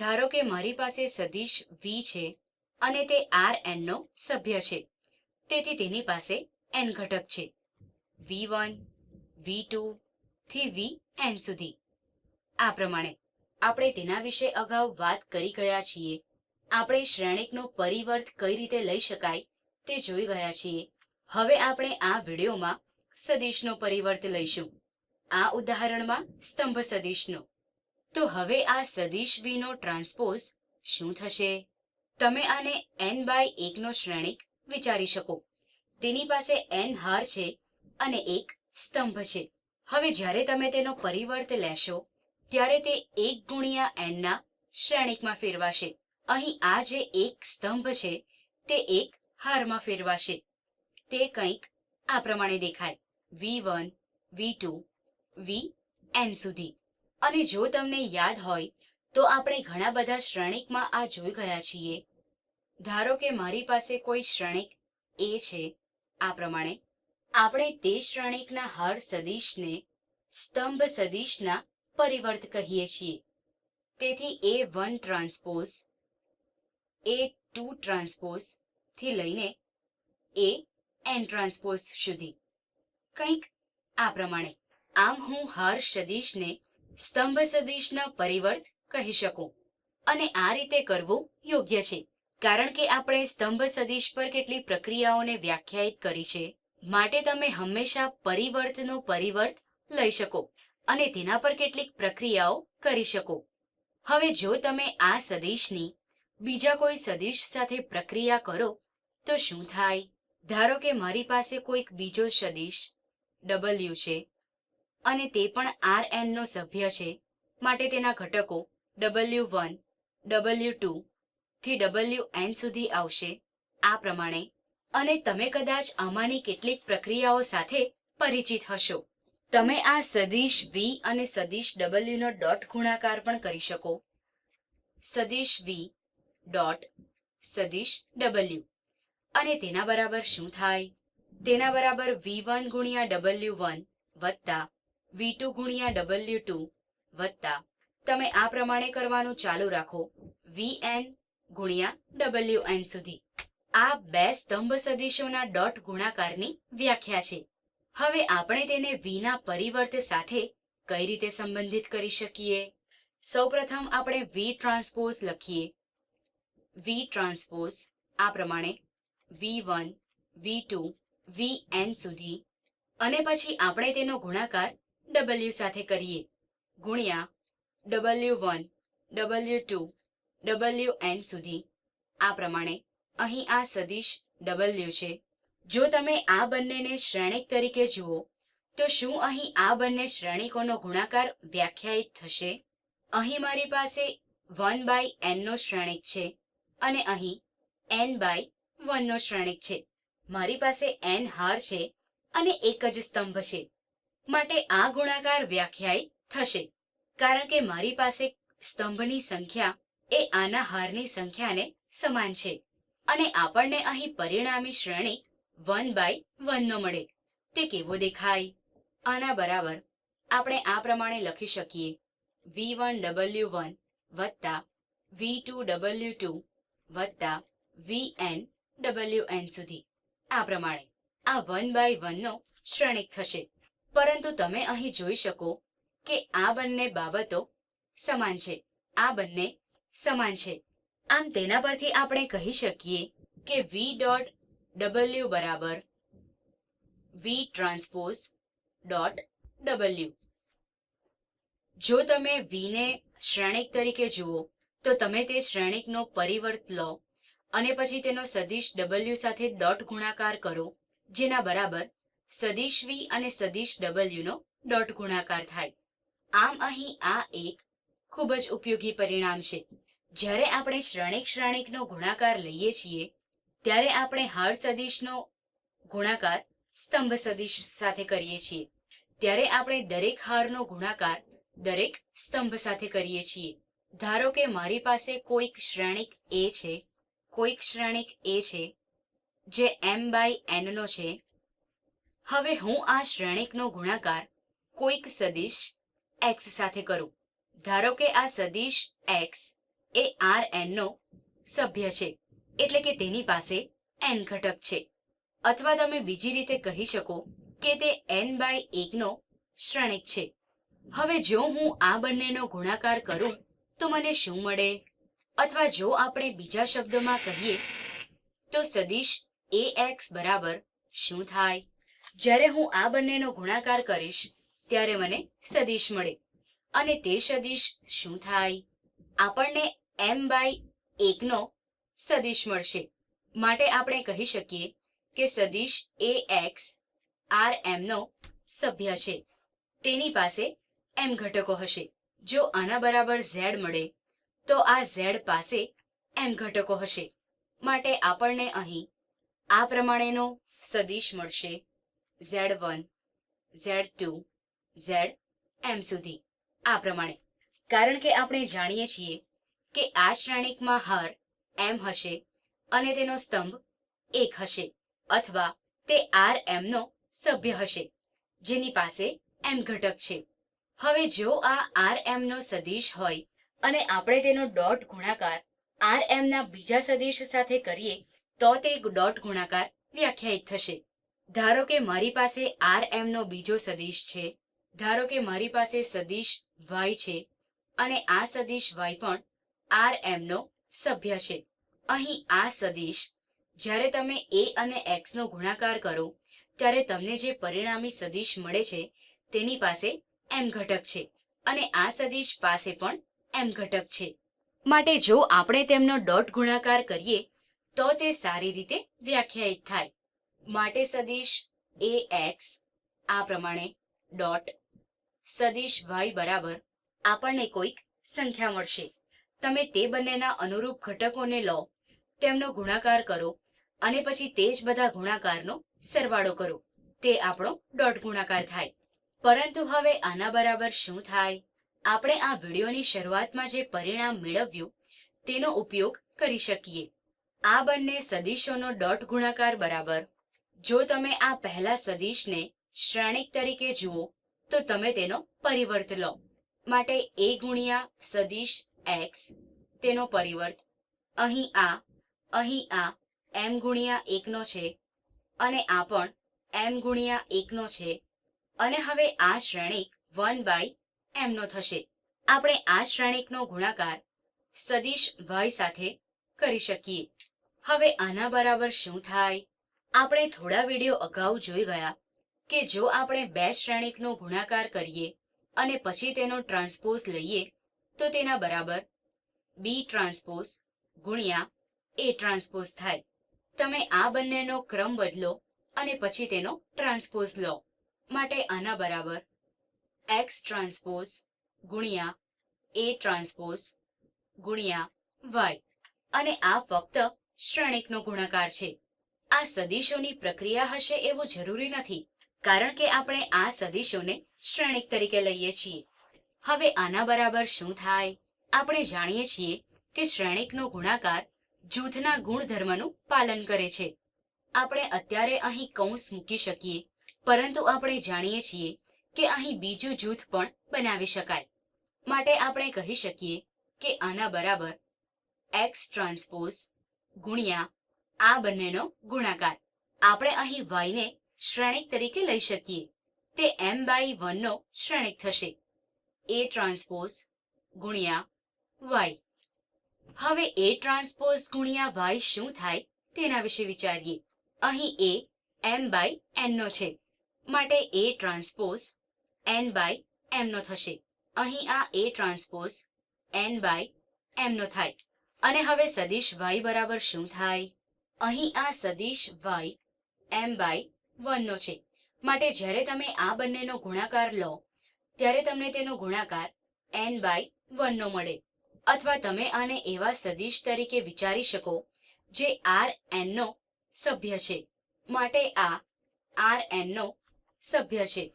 ધારો કે મારી પાસે સદિશ વી છે અને તે આર એનનો સભ્ય છે. તેથી તેની પાસે એન ઘટક છે. વી વન વી ટુ થી વી એન સુધી. આ પ્રમાણે આપણે તેના વિશે અગાઉ વાત કરી ગયા છીએ. આપણે શ્રેણિકનો પરિવર્ત કઈ રીતે લઈ શકાય તે જોઈ ગયા છીએ. હવે આપણે આ વિડીયોમાં સદિશનો પરિવર્ત લઈશું. આ ઉદાહરણમાં સ્તંભ સદિશનો. તો હવે આ સદિશ v નો ટ્રાન્સપોઝ શું થશે? તમે આને એન બાય એકનો શ્રેણિક વિચારી શકો. તેની પાસે એન હાર છે અને એક સ્તંભ છે. હવે જ્યારે તમે તેનો પરિવર્ત લેશો, ત્યારે તે એક ગુણ્યા એનના શ્રેણિકમાં ફેરવાશે. અહીં આ જે એક સ્તંભ છે, તે એક હારમાં ફેરવાશે. તે કંઈક આ પ્રમાણે દેખાય. V one V two V N સુધી. અને જો તમને યાદ હોય, તો આપણે ઘણા બધા શ્રેણિકમાં આ જોઈ ગયા છીએ. ધારો કે મારી પાસે કોઈ શ્રેણિક એ છે. આ પ્રમાણે, આપણે તે શ્રેણિકના હર સદિશને સ્તંભ સદિશના પરિવર્ત કહીએ છીએ. તેથી A one transpose A two ટ્રાન્સપોઝથી લઈને એ એન ટ્રાન્સપોઝ સુધી. કંઈક આ પ્રમાણે, આમ હું હર સદિશને સ્તંભ સદિશના પરિવર્ત કહી શકો. અને આ રીતે કરવું યોગ્ય છે. કારણ કે આપણે સ્તંભ સદિશ પર કેટલી પ્રક્રિયાઓને વ્યાખ્યાયિત કરી છે, માટે તમે હંમેશા પરિવર્તનો પરિવર્ત લઈ શકો અને તેના પર કેટલીક પ્રક્રિયાઓ કરી શકો. હવે જો તમે આ સદિશની બીજા કોઈ સદિશ સાથે પ્રક્રિયા કરો, તો શું થાય? ધારો કે મારી પાસે કોઈક બીજો સદિશ ડબલ્યુ છે. અને તે પણ આર એનનો સભ્ય છે. માટે તેના ઘટકો ડબલ્યુ વન ડબલ્યુ ટુ થી ડબલ્યુ એન સુધી આવશે. આ પ્રમાણે. અને તમે કદાચ આમાંની કેટલીક પ્રક્રિયાઓ સાથે પરિચિત હશો. તમે આ સદિશ વી અને સદિશ ડબલ્યુનો ડોટ ગુણાકાર પણ કરી શકો. સદિશ વી ડોટ સદિશ ડબલ્યુ અને તેના બરાબર શું થાય? તેના બરાબર વી વન ગુણ્યા ડબલ્યુ વન વત્તા વી ટુ ગુણ્યા ડબલ્યુ ટુ વત્તા, તમે આ પ્રમાણે કરવાનું ચાલુ રાખો વી એન ગુણ્યા ડબલ્યુ એન સુધી. આ બે સ્તંભ સદિશોના ડોટ ગુણાકારની વ્યાખ્યા છે. હવે આપણે તેને v ના પરિવર્ત સાથે કઈ રીતે સંબંધિત કરી શકીએ? સૌપ્રથમ આપણે v ટ્રાન્સપોઝ લખીએ. V ટ્રાન્સપોઝ આ પ્રમાણે વી વન વી વી એન સુધી. અને પછી આપણે તેનો ગુણાકાર ડબલ્યુ સાથે કરીએ. ગુણ્યા W one W two W N સુધી. આ પ્રમાણે અહીં આ સદિશ ડબલ્યુ છે. જો તમે આ બંનેને શ્રેણિક તરીકે જુઓ, તો શું અહીં આ બંને શ્રેણિકોનો ગુણાકાર વ્યાખ્યાયિત થશે? અહીં મારી પાસે વન બાય એનનો શ્રેણિક છે અને અહીં એન બાય વનનો શ્રેણિક છે. મારી પાસે એન હાર છે અને એક જ સ્તંભ છે. માટે આ ગુણાકાર વ્યાખ્યાયિત થશે. કારણ કે મારી પાસે સ્તંભની સંખ્યા એ આના હારની સંખ્યાને સમાન છે. અને આપણને અહીં પરિણામી શ્રેણી વન બાય વનનો મળે. તે કેવો દેખાય? આના બરાબર આપણે આ પ્રમાણે લખી શકીએ. વી વન ડબલ્યુ વન વત્તા વી ટુ ડબલ્યુ ટુ વત્તા વી એન ડબલ્યુ એન સુધી. આ પ્રમાણે આ વન બાય વનનો શ્રેણિક થશે. પરંતુ તમે અહીં જોઈ શકો કે આ બંને બાબતો સમાન છે. આ બંને સમાન છે. આમ તેના પરથી આપણે કહી શકીએ કે વી ડોટ ડબલ્યુ બરાબર વી ટ્રાન્સપોઝ ડોટ ડબલ્યુ જો તમે વીને શ્રેણિક તરીકે જુઓ, તો તમે તે શ્રેણિકનો પરિવર્ત લો અને પછી તેનો સદિશ ડબલ્યુ સાથે ડોટ ગુણાકાર કરો, જેના બરાબર સદિશ વી અને સદિશ ડબલ્યુ નો ડોટ ગુણાકાર થાય. આમ અહીં આ એક ખૂબ જ ઉપયોગી પરિણામ છે. જ્યારે આપણે શ્રેણિક શ્રેણિકનો ગુણાકાર લઈએ છીએ, ત્યારે આપણે હાર સદિશનો ગુણાકાર સ્તંભ સદિશ સાથે કરીએ છીએ. ત્યારે આપણે દરેક હારનો ગુણાકાર દરેક સ્તંભ સાથે કરીએ છીએ. ધારો કે મારી પાસે કોઈક શ્રેણિક એ છે, કોઈક શ્રેણિક એ છે, જે એમ બાય એનનો છે હવે હું આ શ્રેણિકનો ગુણાકાર કોઈક સદિશ એક્સ સાથે કરું. ધારો કે આ સદિશ એક્સ એ આર એનનો સભ્ય છે, એટલે કે તેની પાસે એન ઘટક છે. અથવા તમે બીજી રીતે કહી શકો કે તે એન બાય એકનો શ્રેણિક છે. હવે જો હું આ બંનેનો ગુણાકાર કરું, તો મને શું મળે? અથવા જો આપણે બીજા શબ્દોમાં કહીએ, તો સદિશ એ એક્સ બરાબર શું થાય? જ્યારે હું આ બંનેનો ગુણાકાર કરીશ, ત્યારે મને સદિશ મળે. અને તે સદિશ શું થાય? આપણને એમ બાય એકનો સદિશ મળશે. માટે આપણે કહી શકીએ કે સદિશ એ એક્સ આર એમનો સભ્ય છે. તેની પાસે એમ ઘટકો હશે. જો આના બરાબર ઝેડ મળે, તો આ ઝેડ પાસે એમ ઘટકો હશે. માટે આપણને અહીં આ પ્રમાણેનો સદિશ મળશે. Z one, Z two, Z M સુધી. આ પ્રમાણે. કારણ કે આપણે જાણીએ છીએ કે આ શ્રેણિકમાં હાર એમ હશે અને તેનો સ્તંભ એક હશે અથવા તે આર એમનો સભ્ય હશે, જેની પાસે એમ ઘટક છે. હવે જો આ આર એમનો સદિશ હોય અને આપણે તેનો ડોટ ગુણાકાર આર એમના બીજા સદિશ સાથે કરીએ, તો તે ડોટ ગુણાકાર વ્યાખ્યાયિત થશે. ધારો કે મારી પાસે આર એમનો બીજો સદિશ છે, ધારો કે મારી પાસે સદીશ વાય છે અને આ સદિશ વાય પણ આર એમનો સભ્ય છે. અહીં આ સદિશ, જ્યારે તમે એ અને એક્સનો ગુણાકાર કરો, ત્યારે તમને જે પરિણામી સદિશ મળે છે, તેની પાસે એમ ઘટક છે અને આ સદિશ પાસે પણ એમ ઘટક છે. માટે જો આપણે તેમનો ડોટ ગુણાકાર કરીએ, તો તે સારી રીતે વ્યાખ્યાયિત થાય. માટે સદિશ એ એક્સ આ પ્રમાણે ડોટ સદિશ વાય બરાબર આપણને કોઈક સંખ્યા મળશે. તમે તે બંનેના અનુરૂપ ઘટકોને લો, તેમનો ગુણાકાર કરો અને પછી તે જ બધા ગુણાકારનો સરવાળો કરો. તે આપણો ડોટ ગુણાકાર થાય. પરંતુ હવે આના બરાબર શું થાય? આપણે આ વિડીયોની શરૂઆતમાં જે પરિણામ મેળવ્યું, તેનો ઉપયોગ કરી શકીએ. આ બંને સદિશોનો ડોટ ગુણાકાર બરાબર જો તમે આ પહેલા સદિશને શ્રેણિક તરીકે જુઓ, તો તમે તેનો પરિવર્ત લો. માટે એ ગુણ્યા સદિશ એક્સ તેનો પરિવર્ત. અહીં આ અહીં આ એમ ગુણ્યા એકનો છે, અને આ પણ એમ ગુણ્યા એકનો છે, અને હવે આ શ્રેણિક વન બાય એમનો થશે. આપણે આ શ્રેણિકનો ગુણાકાર સદિશ વાય સાથે કરી શકીએ. હવે આના બરાબર શું થાય? આપણે થોડા વીડિયો અગાઉ જોઈ ગયા કે જો આપણે બે શ્રેણિકનો ગુણાકાર કરીએ અને પછી તેનો ટ્રાન્સપોઝ લઈએ, તો તેના બરાબર બી ટ્રાન્સપોઝ ગુણ્યા એ ટ્રાન્સપોઝ થાય. તમે આ બંનેનો ક્રમ બદલો અને પછી તેનો ટ્રાન્સપોઝ લો. માટે આના બરાબર એક્સ ટ્રાન્સપોઝ ગુણ્યા એ ટ્રાન્સપોઝ ગુણ્યા વાય અને આ ફક્ત શ્રેણિકનો ગુણાકાર છે. આ સદિશોની પ્રક્રિયા હશે એવું જરૂરી નથી, કારણ કે આપણે આ સદિશોને શ્રેણિક તરીકે લઈએ છીએ. હવે આના બરાબર શું થાય? આપણે જાણીએ છીએ કે શ્રેણિકનો ગુણાકાર જૂથના ગુણધર્મનું પાલન કરે છે. આપણે અત્યારે અહીં કૌંસ મૂકી શકીએ, પરંતુ આપણે જાણીએ છીએ કે અહીં બીજું જૂથ પણ બનાવી શકાય. માટે આપણે કહી શકીએ કે આના બરાબર એક્સ ટ્રાન્સપોઝ ગુણ્યા આ બંનેનો ગુણાકાર. આપણે અહીં વાયને શ્રેણિક તરીકે લઈ શકીએ. તે એમ બાય વનનો શ્રેણિક થશે. એ ટ્રાન્સપોઝ ગુણ્યા વાય હવે એ ટ્રાન્સપોઝ ગુણ્યા વાય શું થાય તેના વિશે વિચારીએ. અહીં એ એમ બાય એનનો છે. માટે એ ટ્રાન્સપોઝ એન બાય એમનો થશે. અહીં આ એ ટ્રાન્સપોઝ એન બાય એમનો થાય. અને હવે સદિશ વાય બરાબર શું થાય? અહીં આ સદિશ વાય એમ બાય વનનો છે. માટે જ્યારે તમે આ બંનેનો ગુણાકાર લો, ત્યારે તમને તેનો ગુણાકાર એન બાય વનનો મળે. અથવા તમે આને એવા સદિશ તરીકે વિચારી શકો, જે આર એનનો સભ્ય છે. માટે આ આર એનનો સભ્ય છે.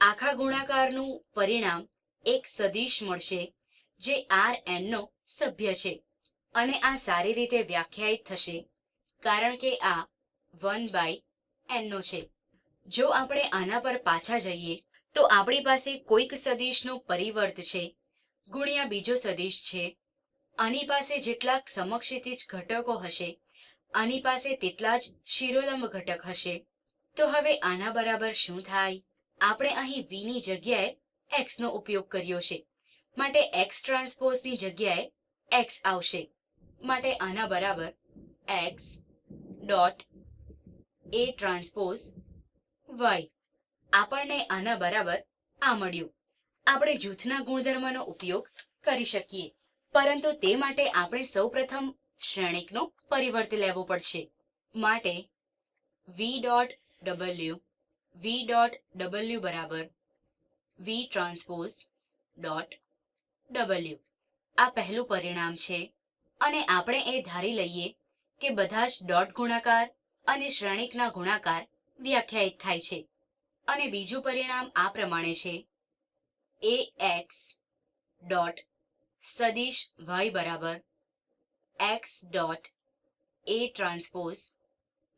આખા ગુણાકારનું પરિણામ એક સદિશ મળશે, જે આર એનનો સભ્ય છે. અને આ સારી રીતે વ્યાખ્યાયિત થશે. કારણ કે આ વન બાય એનનો છે. જો આપણે આના પર પાછા જઈએ, તો આપણી પાસે કોઈક સદિશનો પરિવર્ત છે, ગુણ્યા બીજો સદિશ છે. આની પાસે જેટલા સમક્ષિતિજ ઘટકો હશે, આની પાસે તેટલા જ શિરોલંબ ઘટક હશે. તો હવે આના બરાબર શું થાય? આપણે અહીં v ની જગ્યાએ x નો ઉપયોગ કર્યો છે. માટે x ટ્રાન્સપોઝની જગ્યાએ x આવશે. માટે આના બરાબર x dot A transpose y. આપણને આના બરાબર આ મળ્યું. આપણે જૂથના ગુણધર્મનો ઉપયોગ કરી શકીએ. પરંતુ તે માટે આપણે સૌપ્રથમ શ્રેણિકનો પરિવર્ત લેવો પડશે. માટે V dot W V dot W બરાબર વી ટ્રાન્સપોઝ ડોટ ડબલ્યુ આ પહેલું પરિણામ છે. અને આપણે એ ધારી લઈએ કે બધા જ ડોટ ગુણાકાર અને શ્રેણિકના ગુણાકાર વ્યાખ્યાયિત થાય છે. અને બીજું પરિણામ આ પ્રમાણે છે. એ એક્સ ડોટ સદીશ વાય બરાબર X dot A transpose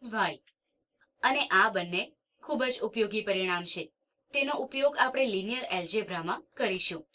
Y અને આ બંને ખૂબ જ ઉપયોગી પરિણામ છે. તેનો ઉપયોગ આપણે લિનિયર એલ્જેબ્રામાં કરીશું.